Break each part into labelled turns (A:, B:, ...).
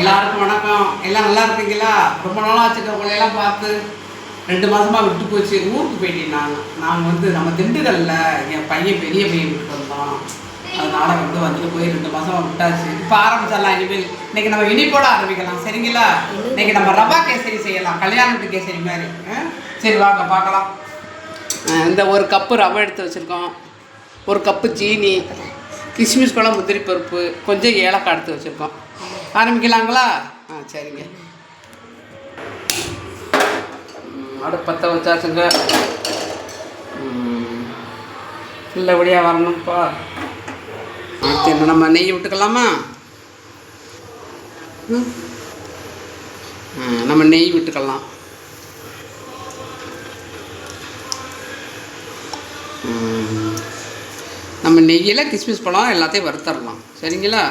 A: எல்லாருக்கும் வணக்கம். எல்லாம் நல்லா இருக்கீங்களா? ரொம்ப நாளாக வச்சுக்க எல்லாம் பார்த்து. ரெண்டு மாதமாக விட்டு போச்சு. ஊருக்கு போயிட்டேன் நாங்கள் வந்து நம்ம திண்டுக்கல்ல என் பையன் பெரிய பையன் விட்டு வந்தோம் அதனால வந்து வந்துட்டு போய் ரெண்டு மாதம் விட்டாச்சு. இப்போ ஆரம்பிச்சிடலாம் இனிமேல். இன்னைக்கு நம்ம இனிப்போட ஆரம்பிக்கலாம். சரிங்களா? இன்னைக்கு நம்ம ரவா கேசரி செய்யலாம். கல்யாணத்து கேசரி மாதிரி. ஆ? சரி வாங்க பார்க்கலாம். இந்த ஒரு கப்பு ரவை எடுத்து வச்சுருக்கோம். ஒரு கப்பு ஜீனி கிஸ்மிஸ் பழம் முந்திரி பருப்பு கொஞ்சம் ஏலக்காய் எடுத்து வச்சுருக்கோம். ஆரம்பிக்கலாங்களா? ஆ சரிங்க. ம், அடுப்பு பற்ற வச்சாச்சுங்க. நல்லபடியாக வரணும்ப்பா. அடுத்து என்ன நம்ம நெய் விட்டுக்கலாமா? நம்ம நெய் விட்டுக்கலாம். நம்ம நெய்யில் கிஸ்மிஸ் பழம் எல்லாத்தையும் வறுத்தரலாம். சரிங்களா?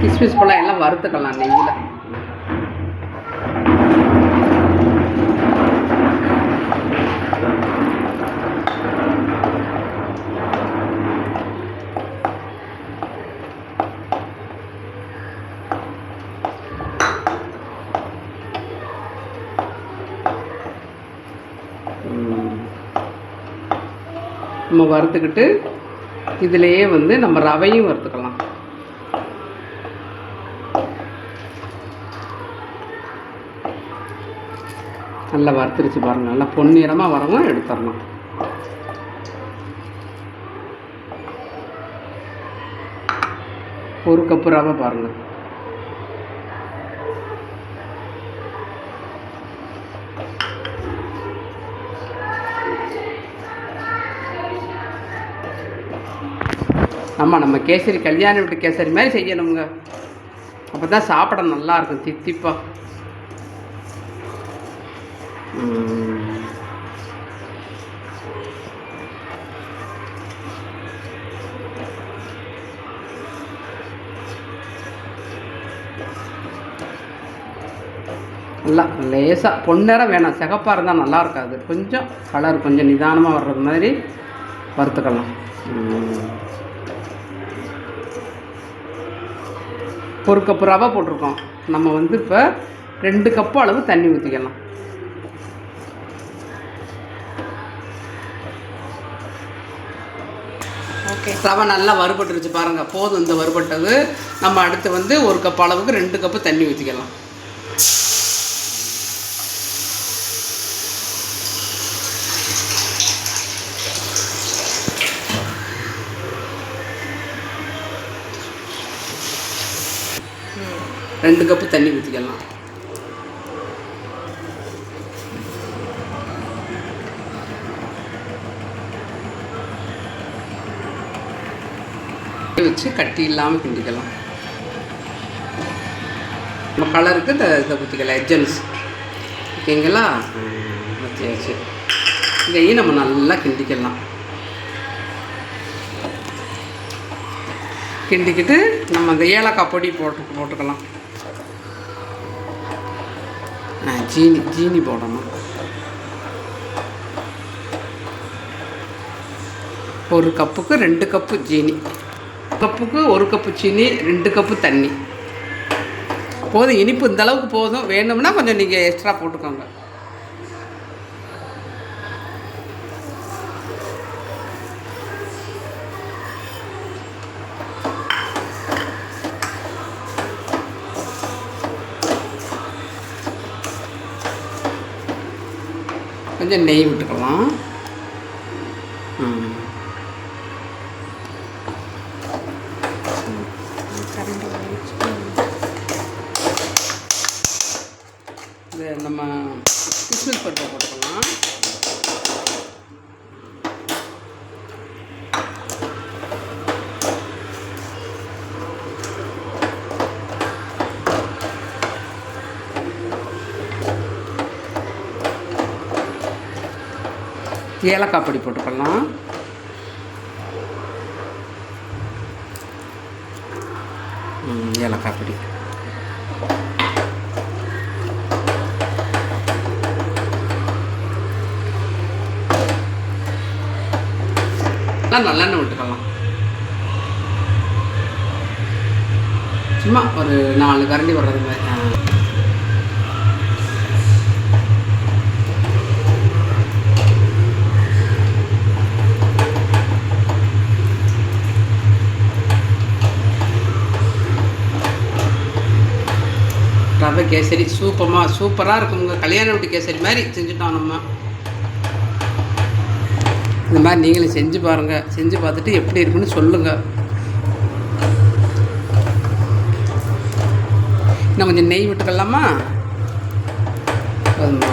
A: கிஸ்மிஸ் பழம் எல்லாம் வறுத்துக்கலாம் நெய்யில். நம்ம வறுத்துக்கிட்டு இதுலேயே வந்து நம்ம ரவையும் வறுத்துக்கலாம் நல்லா வறுத்துருச்சு பாருங்க. நல்லா பொன்னிறமாக வரவும் எடுத்துடலாம் ஒரு கப்பு ரவை பாருங்க. ஆமாம் நம்ம கேசரி கல்யாணம் வீட்டு கேசரி மாதிரி செய்யணுங்க. அப்போ தான் சாப்பிட நல்லா இருக்கும் தித்திப்பா. நல்லா லேசாக பொன்னேரம் வேணாம் சிகப்பாக இருந்தால் நல்லா இருக்காது. கொஞ்சம் கலர் கொஞ்சம் நிதானமாக வர்றது மாதிரி வறுத்துக்கலாம். ஒரு கப்பு ரவை போட்டிருக்கோம். நம்ம வந்து இப்போ ரெண்டு கப்பு அளவு தண்ணி ஊற்றிக்கலாம்
B: ஓகே.
A: ரவை நல்லா வறுபட்டுருச்சு பாருங்கள் போதும் இந்த வறுபட்டது. நம்ம அடுத்து வந்து ஒரு கப் அளவுக்கு ரெண்டு கப்பு தண்ணி ஊற்றிக்கலாம் ரெண்டு கப்பு தண்ணி ஊற்றிக்கலாம் வச்சு கட்டி இல்லாமல் கிண்டிக்கலாம். நம்ம கலருக்கு இந்த இதை ஊற்றிக்கலாம் எஜன்ஸ் ஓகேங்களா? ஊற்றியாச்சு இதையும் நம்ம நல்லா கிண்டிக்கலாம். கிண்டிக்கிட்டு நம்ம அந்த ஏலக்காய் பொடி போட்டு போட்டுக்கலாம். ஜீனி ஜீனி போடணும். ஒரு கப்புக்கு ரெண்டு கப்பு ஜீனி கப்புக்கு ஒரு கப்பு சீனி ரெண்டு கப்பு தண்ணி. போதும் இனிப்பு இந்த அளவுக்கு போதும். வேணும்னா கொஞ்சம் நீங்கள் எக்ஸ்ட்ரா போட்டுக்கோங்க. கொஞ்சம் நெய் விட்டுக்கலாம். இது நம்ம கிறிஸ்மஸ் பருப்பை போட்டுக்கலாம். ஏலக்காய் பொடி போட்டுக்கலாம். ஏலக்காய் பொடி. நல்லா நல்லெண்ணெய் விட்டுக்கலாம். சும்மா ஒரு நாலு கரண்டி வர்றது மாதிரி. ஆ. கேசரி சூப்பமாக சூப்பராக இருக்குங்க. கல்யாண வீட்டு கேசரி மாதிரி செஞ்சுட்டோம் நம்ம. இந்த மாதிரி நீங்களும் செஞ்சு பாருங்கள் செஞ்சு பார்த்துட்டு எப்படி இருக்குன்னு சொல்லுங்கள் இன்னும் கொஞ்சம் நெய் விட்டுக்கலாமா? போதுமா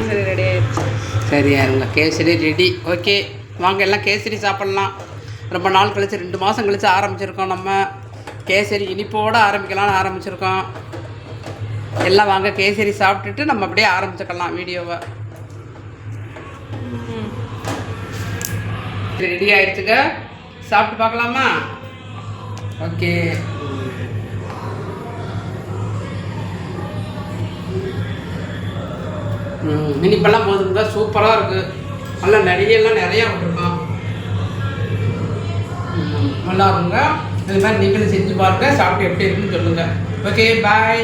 B: சரி ரெடி ஆயிடுச்சு
A: சரியா இருங்க. கேசரி ரெடி ஓகே வாங்க எல்லாம் கேசரி சாப்பிட்லாம். ரொம்ப நாள் கழிச்சு ரெண்டு மாதம் கழிச்சு ஆரம்பிச்சிருக்கோம் நம்ம. கேசரி இனிப்போடு ஆரம்பிக்கலாம்னு ஆரம்பிச்சிருக்கோம். எல்லாம் வாங்க கேசரி சாப்பிட்டுட்டு நம்ம அப்படியே ஆரம்பிச்சுக்கலாம் வீடியோவை. ரெடி ஆயிடுச்சுங்க. சாப்பிட்டு பார்க்கலாமா? ஓகே இனிப்பெல்லாம் போதுங்க சூப்பராக இருக்குது நல்லா நடிகையெல்லாம் நிறையா விட்டுருக்கோம் நல்லா இருக்குங்க. இது மாதிரி நீங்களும் செஞ்சு பாருங்கள் சாப்பிட்டு எப்படி இருக்குன்னு சொல்லுங்கள் ஓகே பாய்